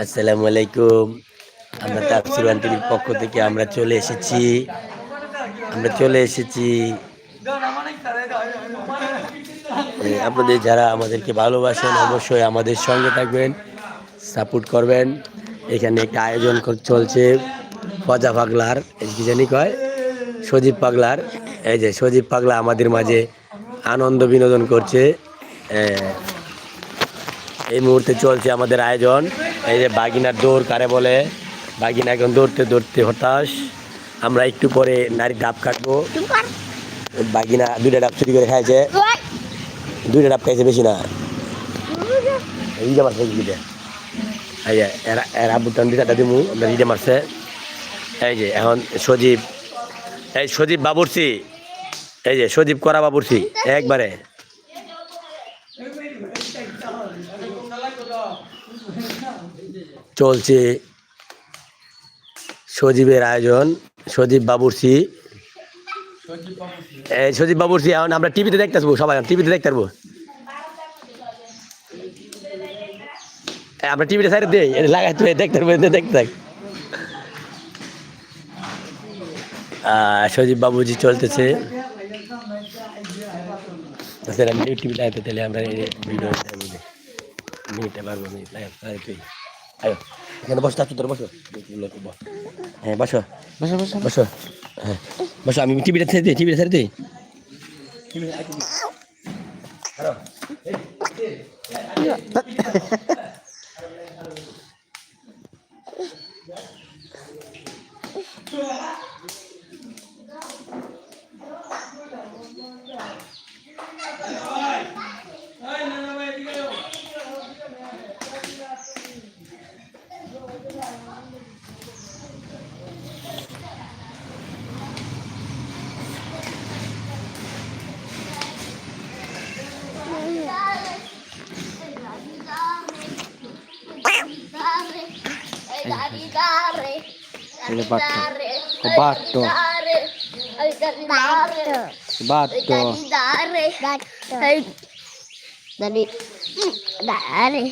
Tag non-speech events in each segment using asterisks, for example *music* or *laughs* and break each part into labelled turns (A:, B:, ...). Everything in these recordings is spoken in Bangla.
A: আসসালামু আলাইকুম আমরা তাফসির ওয়ান টিভির পক্ষ থেকে আমরা চলে এসেছি। আমরা চলে এসেছি। আপনাদের যারা আমাদেরকে ভালোবাসেন, অবশ্যই আমাদের সঙ্গে থাকবেন, সাপোর্ট করবেন। এখানে একটা আয়োজন চলছে, ফজা পাগলার কি জানি কয়? সজীব পাগলার। এই যে সজীব পাগলা আমাদের মাঝে আনন্দ বিনোদন করছে। এই মুহূর্তে চলছে আমাদের আয়োজন। এই যে বাগিনার দৌড়, কারে বলে? বাগিনা এখন দৌড়তে দৌড়তে হতাশ। আমরা একটু পরে নারী ডাব কাটবো। বাগিনা দুইটা ডাব চুরি করে খাইছে। দুইটা ডাব খাইছে বেশি না। রিজা মারছে এই যে এরা এরা বুটান আমরা রিজা মারছে। এই যে এখন সজীব, এই সজীব বাবুরসি এই যে সজীব করা বাবুরসি একবারে। চলছে সজীবের আয়োজন, সজীব বাবুরসি এই সজীব বাবুরসি এখন আমরা টিভিতে দেখতে আসব, সবাই টিভিতে দেখতে পারব আমরা টিভিতে সাইড দিই লাগাই তুই দেখতে পারব দেখতে থাক। সজীব বাবুজি চলতেছে। স্যার আমি টিভি লাগাতে তাহলে আমরা ভিডিও মিনিটে পারব, মিনিট লাগাতে আয়ো এখানে বসো চাচু তোর বসো বস। হ্যাঁ বসো
B: বসো বসো
A: বসো হ্যাঁ বসো আমি টিভিটা ছেড়ে দিই টিভিটা ছেড়ে দিই
B: এই যে বাট্টো ও বাট্টো বাট্টো
C: Dari dari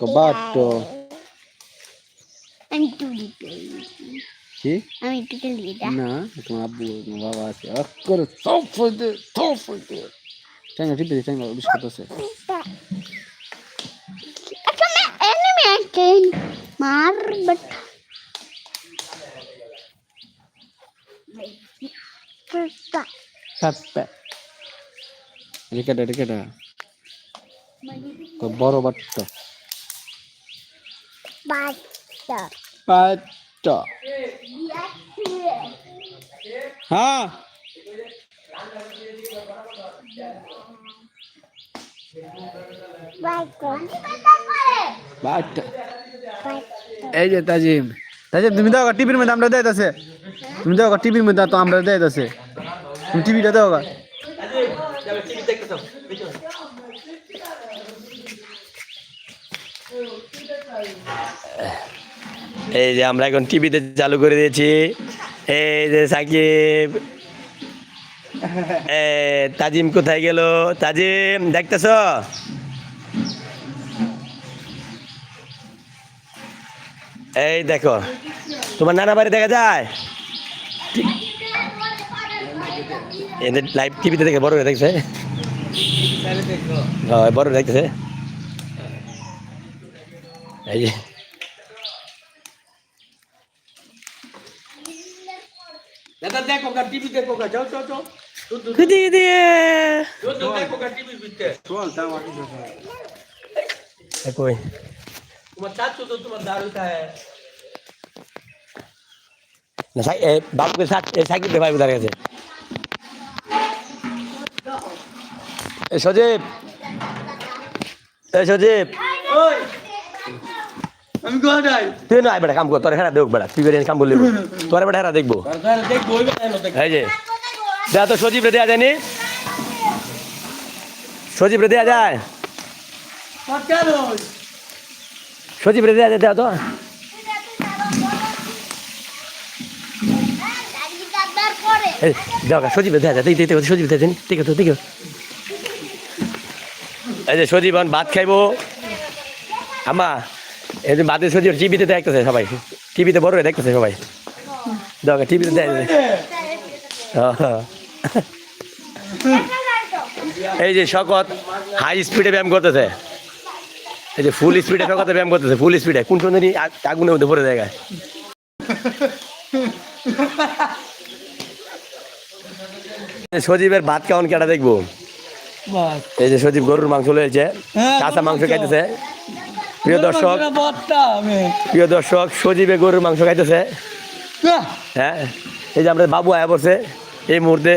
B: তো বাট্টো
C: আমি একটু লিখে
B: কি
C: আমি একটু লিখে
B: না তোমার আব্বু তোমার বাবা আছে অক্ষর সব ফইতে সব ফইতে চাঙ্গা টিপে দে চাঙ্গা বিস্কুট আছে
C: Come enemy again. Mar but
B: সাপ্পা রিকেটা রিকেটা তো বড় বাট্টো
C: Baca.
B: বাট্টো হ্যাঁ
C: Baca.
B: বাট্টো এই যে তাজিম তাজিম তুমি দাও টিভির মধ্যে আমরা দেয় আছে তুমি দাও টিভির মধ্যে তো আমরা দেয় আছে তুমি টিভিটা দাও গা।
A: এই যে আমরা এখন টিভিতে চালু করে দিয়েছি। এই যে সাকিব। তাজিম কোথায় গেল? তাজিম, দেখতেছ? এই দেখো তোমার নানা বাড়ি দেখা যায়? এদের লাইভ টিভিতে দেখে বড় দেখছে। হ্যাঁ বড় দেখতেছে। এই যে।
D: দাদা দেখো গা টিভি দেখো গা যাও যাও যাও।
A: খুদি দিয়ে।
D: দেখো গা টিভির ভিতরে
A: কই?
D: তোমার চাচু তো তোমার দারু খায়।
A: না বাবুকে সাইকেল সজীব। এ সজীব।
D: আমি কোয়া
A: তুই না বেটা কাম কর তোর হেরা দেখ বেটা তুই বেরিয়ে কাম তোর বেটা হেরা দেখব। এই যে। দেয়া তো সজীব রে দেয়া যায়নি সজীব রে দেয়া যায়। সজীব রে দেয়া দেয়া তো দেওয়া সজীব দেয়া যায় দেখতে সজীব আছে এই যে সজীবন ভাত খাইবো আমা এই যে ভাতের সজীব টিভিতে দেখতেছে সবাই টিভিতে বড় হয়ে দেখতেছে সবাই দরকার টিভিতে দেখ এই যে শকত হাই স্পিডে ব্যায়াম করতেছে এই যে ফুল স্পিডে শকতে ব্যায়াম করতেছে ফুল স্পিডে কোন সুন্দরী আগুনের মধ্যে পড়ে জায়গায় সজীবের ভাত কেমন কেটা দেখব? এই যে সজীব গরুর মাংস লয়েছে
D: হ্যাঁ,
A: কাঁচা মাংস খাইতেছে। প্রিয় দর্শক প্রিয় দর্শক সজীবে গরুর মাংস খাইতেছে। হ্যাঁ এই যে আমাদের বাবু আয়া বসে এই মুহূর্তে।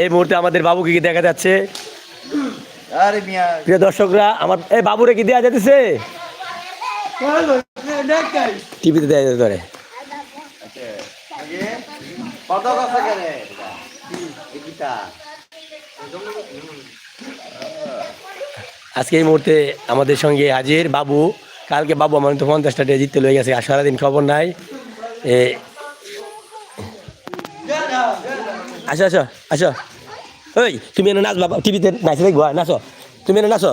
A: এই মুহূর্তে আমাদের বাবুকে কি দেখা যাচ্ছে? প্রিয় দর্শকরা আমার এই বাবুরে কি দেওয়া যেতেছে টিভিতে দেওয়া যেতে পারে।
B: একিটা
A: আজকে এই মুহূর্তে আমাদের সঙ্গে হাজির বাবু। কালকে বাবু আমার তো পঞ্চাশটা টাকা জিততে লয়ে গেছে আর সারাদিন খবর নাই। আসো আসো আসো। ওই, তুমি এনে নাচ বাবা টিভিতে নাচে দেখব নাচো। তুমি এনে নাচো।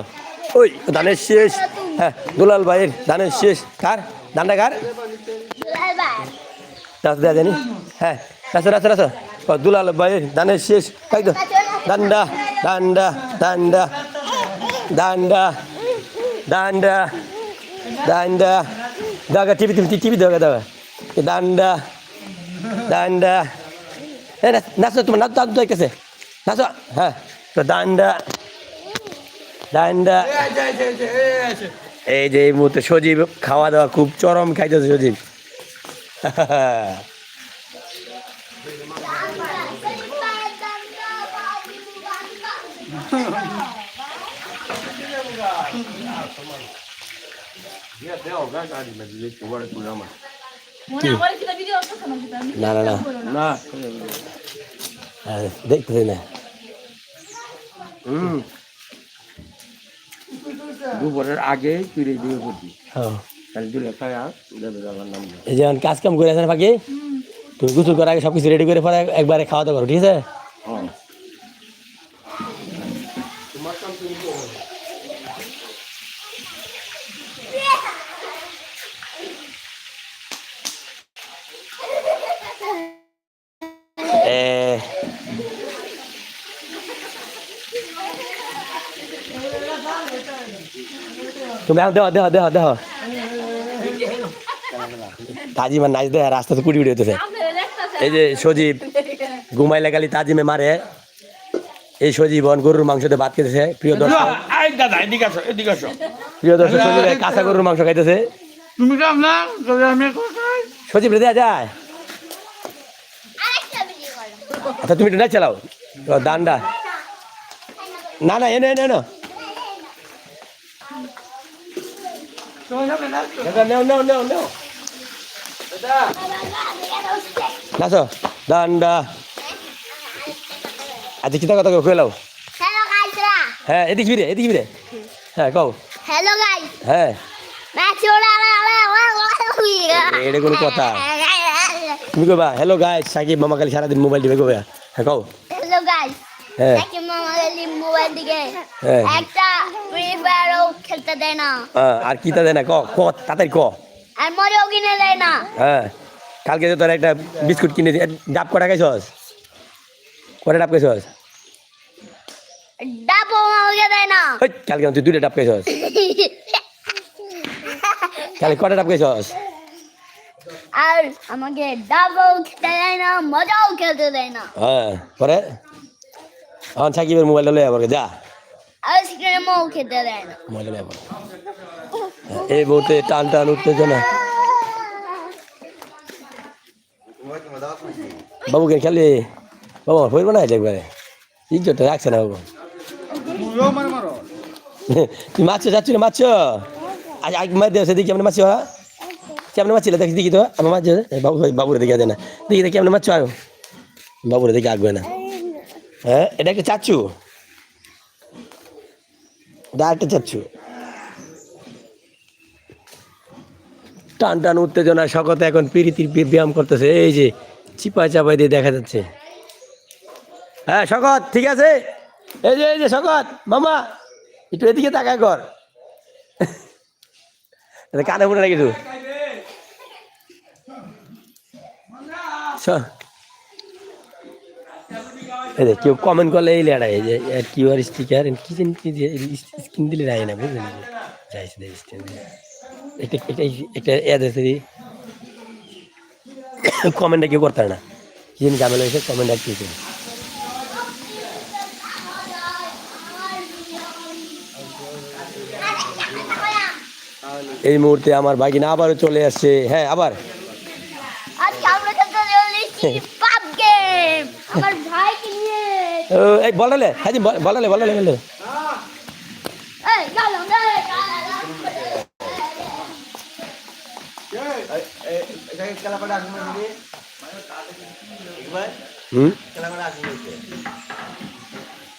A: ওই, ধানের শেষ। হ্যাঁ দুলাল ভাইয়ের ধানের শেষ। কার? ধানটা কার? নাচ দেওয়া জানি। হ্যাঁ নাচো নাচো নাচো। দুলাল ভাইয়ের ধানের শেষ। একদম দান্ডা দান্ডা দান্ডা দান্ডা দান্ডা দান্ডা দাগা টিভি টিভি টিভি দাগা দাগা দান্ডা দান্ডা নাচো তোমার নাচ নাচ দেখতেছে নাচো হ্যাঁ তো দান্ডা দান্ডা এই যে এই মুহূর্তে সজীব খাওয়া দাওয়া খুব চরম খাইতেছে সজীব। না না না
D: না
A: হ্যাঁ, দেখতেছি না
D: হুম দুপুরের আগে তুই না না না।
A: হ্যাঁ
D: হুম। দুলে আগে যাবে যাবার নাম না
A: এই যেমন কাজ কাম করে আছেন বাকি? তুমি গোসল করার আগে সবকিছু রেডি করে পরে একবারে খাওয়া দাওয়া করো ঠিক আছে
D: হ্যাঁ
A: এ দেহ নাচ দেয় রাস্তাতে কুড়ি কুড়ি হতেছে এই যে সজীব ঘুমাইলে খালি তাজিমে মারে। এই সজীবন গরুর মাংস দিয়ে ভাত খেতেছে প্রিয় দর্শক। প্রিয় দর্শক সজীব কাঁচা গরুর মাংস খাইতেছে।
D: তুমি কাম না
A: সজীব রে দেয়া যায়। আচ্ছা তুমি একটু না চালাও। দান্ডা না না এনে এনে এনে। নাচো দান্ডা আচ্ছা কিতা কথা কয়ে লাও হ্যাঁ এদিক ফিরে এদিক ফিরে। হ্যাঁ কও।
C: হ্যালো গাইস
A: হ্যাঁ। এটা কোনো কথা। *laughs* তুমি কবা হ্যালো গাইস সাকিব মামা খালি সারাদিন মোবাইল টিপে কবে হ্যাঁ কও।
C: হ্যালো গাইস
A: হ্যাঁ। হ্যাঁ।
C: একটা ফ্রি ফায়ারও খেলতে দেয় না।
A: আর কিতা দেয় না? ক ক তাড়াতাড়ি ক।
C: আর মরেও কিনে দেয় না।
A: হ্যাঁ। কালকে তোর একটা বিস্কুট কিনে ডাব কটা খাইছস? কটা ডাব খাইছস?
C: ডাবও আমাকে দেয় না।
A: কালকে তুই দুইটা ডাব খাইছস। কালকে কটা ডাব খাইছস?
C: আর আমাকে ডাবও খেতে দেয় না মজাও খেলতে দেয় না।
A: হ্যাঁ পরে? এখন সাকিবের মোবাইলটা লয়ে আবার যা।
C: আর
A: মোবাইলটা লয়ে আবার এই মুহূর্তে টান টান উত্তেজনা বাবুকে খেলি? বাবু হইব না একবারে। ইজ্জতটা রাখছে না বাবু।
B: মার মারো
A: মাছ যাচ্ছ না মাছ আজ আগে মাছ দেওয়া দেখি কেমন মাছ ওরা কেমন মাছ ছিল দেখি দেখি তো। আমার মাছ বাবু বাবুরে দেখে না। দেখি দেখি কেমন মাছ আয়ো বাবুরে দেখে আগবে না। হ্যাঁ এটা একটা চাচ্ছু এটা একটা চাচ্ছু টান টান উত্তেজনা সকতে এখন পিরিতির ব্যায়াম করতেছে। এই যে চিপা চাপাই দিয়ে দেখা যাচ্ছে। হ্যাঁ শকত, ঠিক আছে? এই যে এই যে, শকত, মামা, একটু এদিকে তাকায় কর। কানে পড়ে রাখি এই যে কেউ কমেন্ট করলে এই লেড়া এই যে কিউআর স্টিকার কি জানি কি দিয়ে স্ক্রিন দিলে রায় না, বুঝলেন? যাইছে দেয় স্ক্রিন এটা এটা এটা এদ আছে কেউ করতে না। কি জানি ঝামেলা হয়েছে কমেন্ট আর করে এই মুহূর্তে আমার বাগিনা আবারও চলে আসছে। হ্যাঁ আবার।
C: আজকে আমরা
A: এই বলালে বলালে বলালে বলালে
C: এই চলো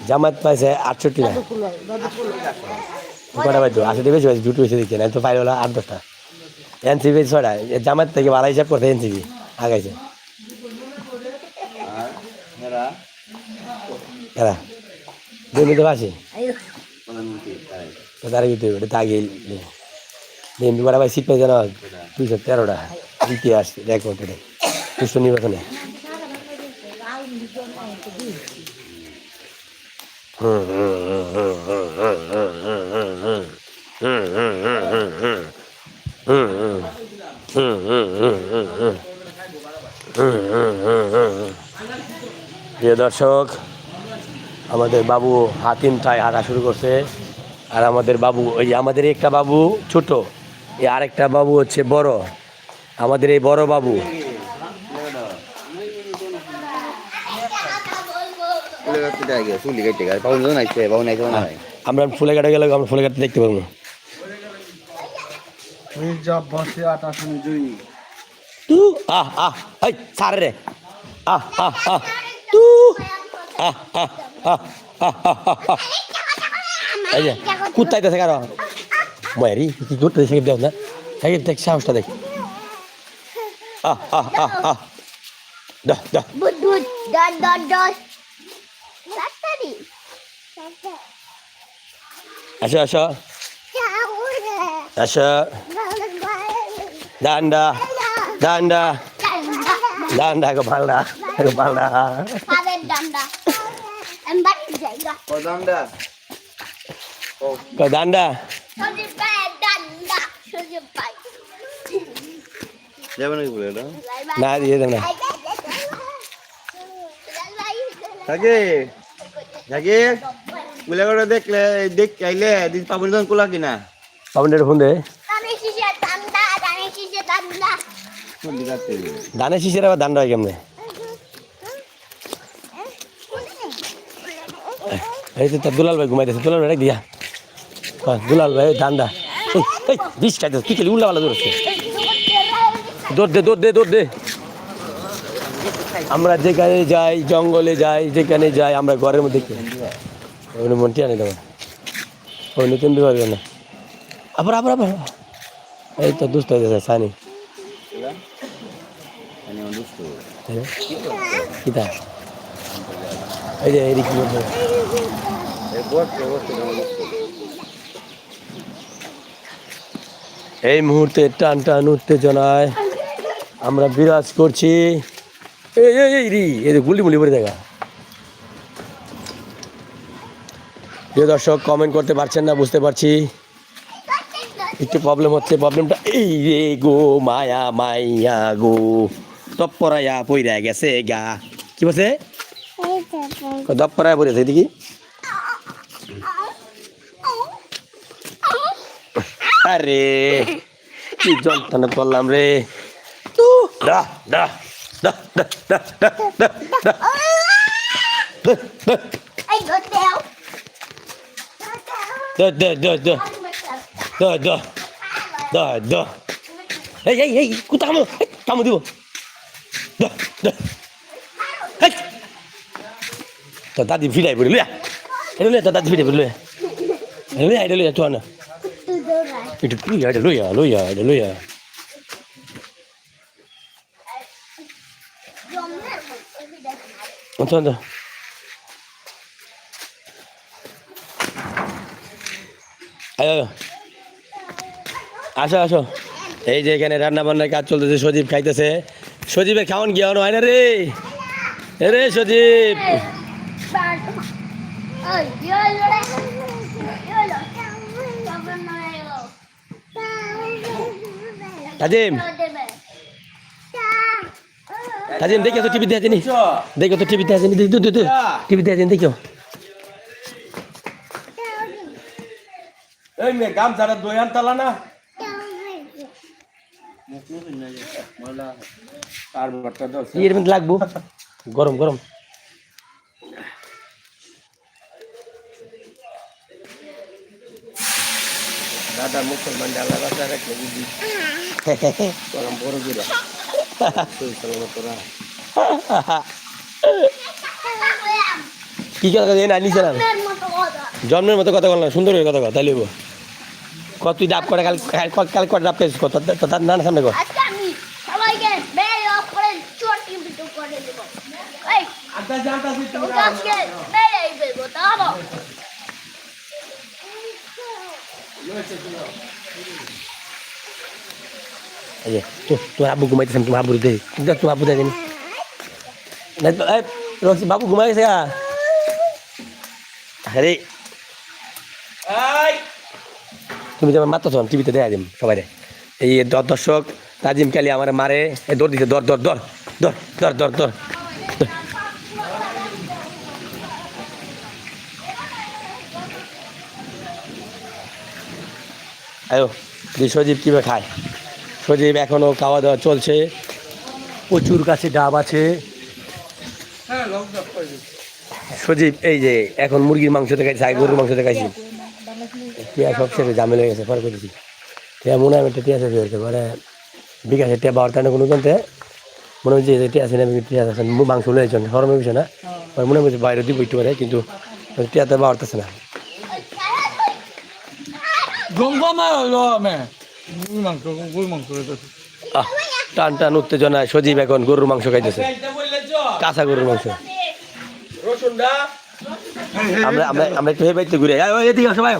A: জামাত পাইছে আটষট্টি না কটা বাজতো আসলে বেশি পাইছে দুটো বেশি দিচ্ছে না তো পাইল আট দশটা। এনসিবি ছটা জামাত থেকে ভালো হিসাব করতে এনসিবি আগাইছে। కదా దేని భాష తరగతి తాగి నేను కూడా పోయి సీట్ మీద చూసా తెరవడా ఇతిహాస్ లేకుంటాడే చూస్తున్న ఇవ్వకనే প্রিয় দর্শক আমাদের বাবু হাতিম ঠায় হাঁটা শুরু করছে। আর আমাদের বাবু, ওই আমাদের একটা বাবু ছোট, এই আরেকটা বাবু হচ্ছে বড়। আমাদের এই বড় বাবু। আমরা ফুলে কাটা গেলে আমরা ফুলে কাটতে দেখতে
B: জুই
A: তু, আহ আহ সারে আহ আহ আহ, তু, আহ আহ। এই যে কুত্তাইতেছে কারও। মায়েরি কি করতে সাকিব দেখ না। সাকিব দেখ সাহসটা দেখ।
C: দহ দহ।
A: আসো আসো। আসো। ডান্ডা ডান্ডা ডান্ডা গো ভালডা গো ভালডা
C: এমবার জায়গা
B: কদমটা
A: গো ডান্ডা
C: সজীব ভাই ডান্ডা সজীব ভাই
B: যাবে নাকি বলে এটা
A: না দিয়ে দেন না
B: থাকে থাকে বলে করে দেখলে দেখ আইলে দিন পাবন জন কোলা কিনা
A: পাবনের ফোন দে
C: দানে
A: শিশির আবার দান্ডা হয় কেমনে এই তো তার দুলাল ভাই ঘুমাইতেছে দুলাল ভাই দিয়া হ্যাঁ, দুলাল ভাই দান্ডা এই এই বিষ খাইতে কি খেলি উল্লা পাল্লা দৌড়ছে দৌড় দে দৌড় দে দৌড় দে আমরা যেখানে যাই জঙ্গলে যাই যেখানে যাই আমরা ঘরের মধ্যে কি ওখানে মনটি আনি দেবো ওই নতুন পারবে না আবার আবার আবার এই তো দুষ্ট হয়ে যাচ্ছে সানি
B: আমি দুষ্ট
A: কিতা এই যে,
B: এই
A: মুহূর্তে টান টান উত্তেজনায় আমরা বিরাজ করছি। যে গুলি মুলি দেখা। প্রিয় দর্শক কমেন্ট করতে পারছেন না, বুঝতে পারছি। একটু প্রবলেম হচ্ছে প্রবলেমটা এই রে গো, মায়া, মাইয়া গো। তপ্পরায়া পইরা গেছে গা। কি বলছে? দপ করায় পড়েছে এদিকে আরে কি যন্ত্রণা করলাম রে কোথা কামো কামো দিব তো দাদি ভিড়াই পড়ি লইয়া। এটা লইয়া তো দাদি ভিড়াই পড়ি লইয়া। এটা লইয়া এটা লইয়া তো না এটা লইয়া এটা লইয়া লইয়া এটা অন্ত অন্ত। আয়ো আসো আসো। এই যে এখানে রান্না বান্নার কাজ চলতেছে, সজীব খাইতেছে। সজীবের খাওয়ান গিয়ে হয় না রে। রে সজীব। তাজিম তাজিম দেখো তো টিভি দেখাছিনি দেখো তো টিভি দেখাছিনি দেখ দু টিভি দেখাছিনি দেখো
D: এই মে গাম সারা দয়ান তালা না আর
A: লাগবো গরম গরম
D: দাদা মুসলমান ডালা রাস্তা রাখলে বুঝি গরম বড় গিরা তোরা
A: কি কথা কথা না নিচে না জন্মের মতো কথা বললাম সুন্দর করে কথা কথা তাইলে। কত তুই ডাব করে কাল কাল- কাল করে ডাব পেয়েছিস কত? তার না সামনে কর।
C: আজকে পিটু করে দেব। এই
D: আনতা জানতা তুই
C: তোকে আজকে বেরে দেবো তাহলে
A: এই যে তো তোর আব্বু ঘুমাইতেছেন তোমার আব্বু দে। দেখ তোমার আব্বু দেখেনি না তো এই রক্সি বাবু ঘুমাই গেছে আরে। তুমি যেমন মাত্র শোন টিভিতে দেখা দিম সবাই এই দর্শক তাজিম কালি আমার মারে। দৌড় দিতে দর দর দর দর দর দর দর। আয়ো দি সজীব কীভাবে খায়? সজীব এখনও খাওয়া দাওয়া চলছে। প্রচুর কাছে ডাব আছে।
D: হ্যাঁ
A: সজীব এই যে এখন মুরগির মাংস দেখাইছি আগে গরুর মাংস দেখাইছি টিয়া সব শেষে জামেল হয়ে গেছে পরে করেছি টিয়া মনে হয় একটা টিয়া শেষ হয়ে গেছে পরে বিকাশে টিয়া বাবার টানে কোনো জানতে মনে হচ্ছে যে টিয়া সিনেমা টিয়া আছে মাংস লয়ে যান হরমের বিষয় না। পরে মনে হচ্ছে বাইরে দিব একটু পারে কিন্তু টিয়াতে বাড়তেছে না
D: গঙ্গা হলো মে গুই মাংস গুই মাংস
A: আহ, টান টান উত্তেজনায় সজীব এখন গরুর মাংস খাইতেছে। কাঁচা গরুর মাংস। আমরা আমরা আমরা একটু হেবাইতে ঘুরে এদিকে আসো ভাই।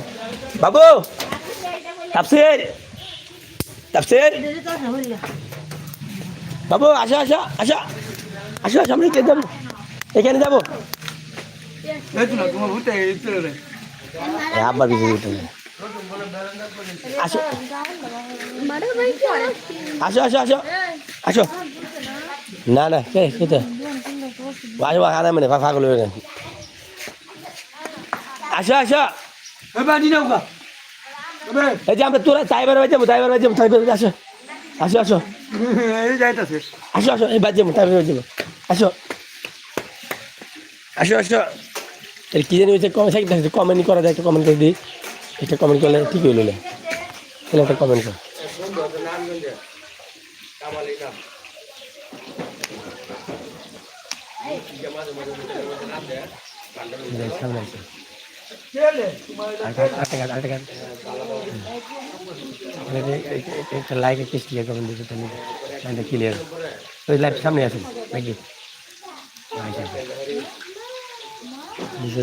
A: বাবু! তাপসির! তাপসির! বাবু আসো আসো আসো। আসো আসো আমরা এখানে যাব। এখানে যাব।
D: এই তো
A: আসো। আসো আসো আসো। আসো। না না কে কোথায় আসো আনা মানে ফাঁকা লই কেন আসো আসো। এই যে আমরা তোরা তাইবার বাজে তাইবার বাজে তাইবার বাজে আসো আসো।
D: আসো
A: আসো আসো এই বাজে তাইবার বাজে আসো। আসো আসো। কি জানি হচ্ছে কমেন্ট কমেন্ট করা যায় একটা কমেন্ট করে দিই। এটা কমেন্ট করলে ঠিক হইল না। তাহলে একটা কমেন্ট কর। সামনে আছে একটা লাইক একটা ক্লিয়ার কমেন্ট দিতে তুমি লাইনটা ক্লিয়ার ওই লাইভ নাকি বুঝতে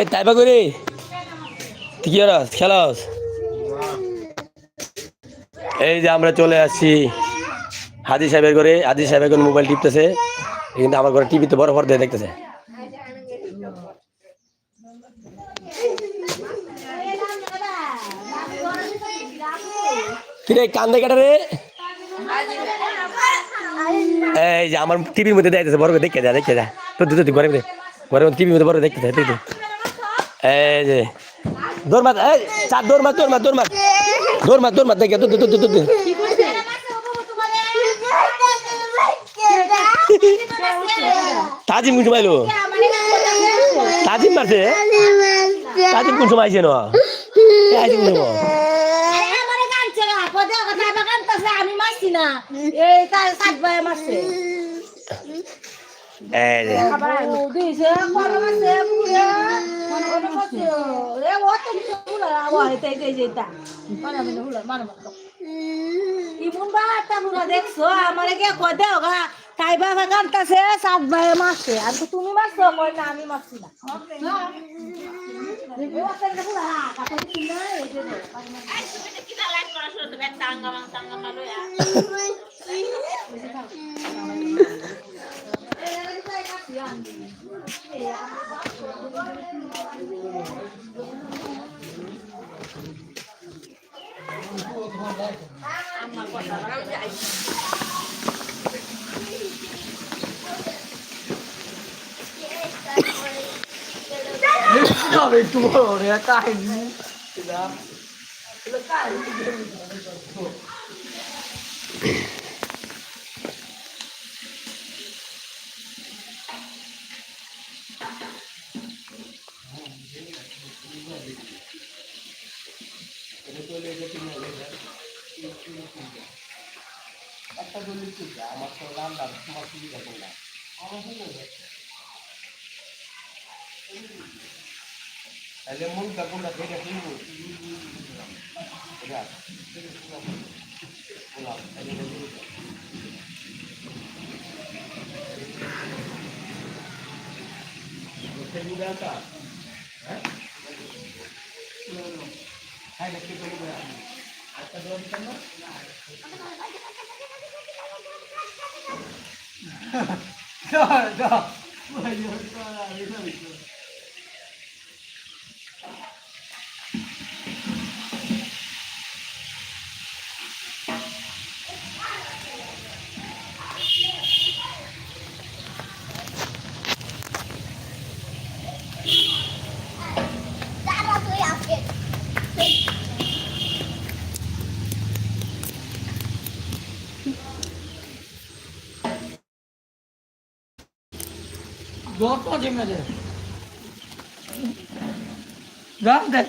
A: এই তাইবা করি? তুই কি খেলস? এই যে আমরা চলে আসছি হাজি সাহেবের ঘরে। হাজি সাহেব এখন মোবাইল টিপতেছে। কিন্তু আমার ঘরে টিভিতে বড় পর্দায় দেখতেছে। কিরে কান্দে কাটা রে? এই যে আমার টিভির মধ্যে দেখতেছে বড় দেখে যা দেখে যা। তো দুটো ঘরে ঘরে টিভির মধ্যে বড় দেখতেছে তুই তো। এই যে। দৌড় মাত এই চার দৌড় মাত দৌড় মাত দৌড় মাত দৌড় মাত দৌড় মাত দেখে তো তো তো তাজিম কোন সময় এলো? তাজিম মারছে? তাজিম কোন সময় আইছে না? আইছে কোন সময়?
E: আমি মারছি না। এই
A: যে
E: আবার ও দিছে কোন মারছে পুরে কোন কোন মারছে রে ও তো কিছু পুরা ও হেতে এই যে তা কোন আমি হুলা মান মান ইমন বা তা পুরা দেখছ আমারে কে আর তো কই না। আমি মারছি না ও তো পুরা কথা কি না এই যে
D: একটু বড় রে কাহিনী তাহলে মন কাকুনটা থেকে শুনব
C: Dapat
D: যত জিমে দে গান দেখ